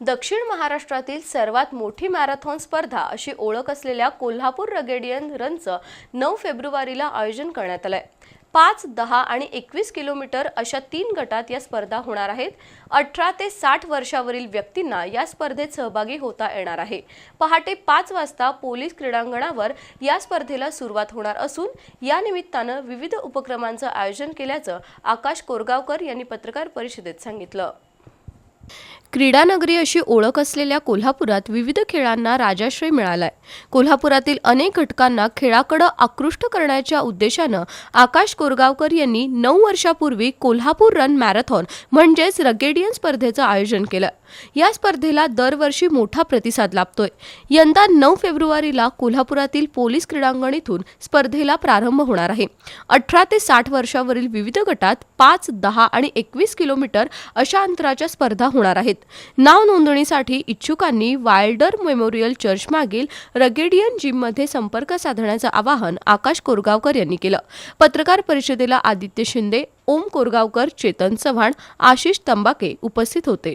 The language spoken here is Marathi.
दक्षिण महाराष्ट्रातील सर्वात मोठी मॅरेथॉन स्पर्धा अशी ओळख असलेल्या कोल्हापूर रगेडियन रनचं नऊ फेब्रुवारीला आयोजन करण्यात आलंय. पाच दहा आणि एकवीस किलोमीटर अशा तीन गटात या स्पर्धा होणार आहेत. अठरा ते साठ वर्षावरील व्यक्तींना या स्पर्धेत सहभागी होता येणार आहे. पहाटे पाच वाजता पोलीस क्रीडांगणावर या स्पर्धेला सुरुवात होणार असून या निमित्तानं विविध उपक्रमांचं आयोजन केल्याचं आकाश कोरगावकर यांनी पत्रकार परिषदेत सांगितलं. क्रीडानगरी अशी ओळख असलेल्या कोल्हापुरात विविध खेळांना राजाश्रय मिळालाय. कोल्हापुरातील अनेक घटकांना खेळाकडं आकृष्ट करण्याच्या उद्देशानं आकाश कोरगावकर यांनी नऊ वर्षापूर्वी कोल्हापूर रन मॅरेथॉन म्हणजेच रगेडियन स्पर्धेचं आयोजन केलं. या स्पर्धेला दरवर्षी मोठा प्रतिसाद लाभतोय. यंदा नऊ फेब्रुवारीला कोल्हापुरातील पोलीस क्रीडांगण इथून स्पर्धेला प्रारंभ होणार आहे. अठरा ते साठ वर्षावरील विविध गटात पाच दहा आणि एकवीस किलोमीटर अशा अंतराच्या स्पर्धा होणार आहेत. नाव नोंदणीसाठी इच्छुकांनी वायल्डर मेमोरियल चर्च मागील रगेडियन जिममध्ये संपर्क साधण्याचं आवाहन आकाश कोरगावकर यांनी केलं. पत्रकार परिषदेला आदित्य शिंदे ओम कोरगावकर चेतन चव्हाण आशिष तंबाके उपस्थित होते.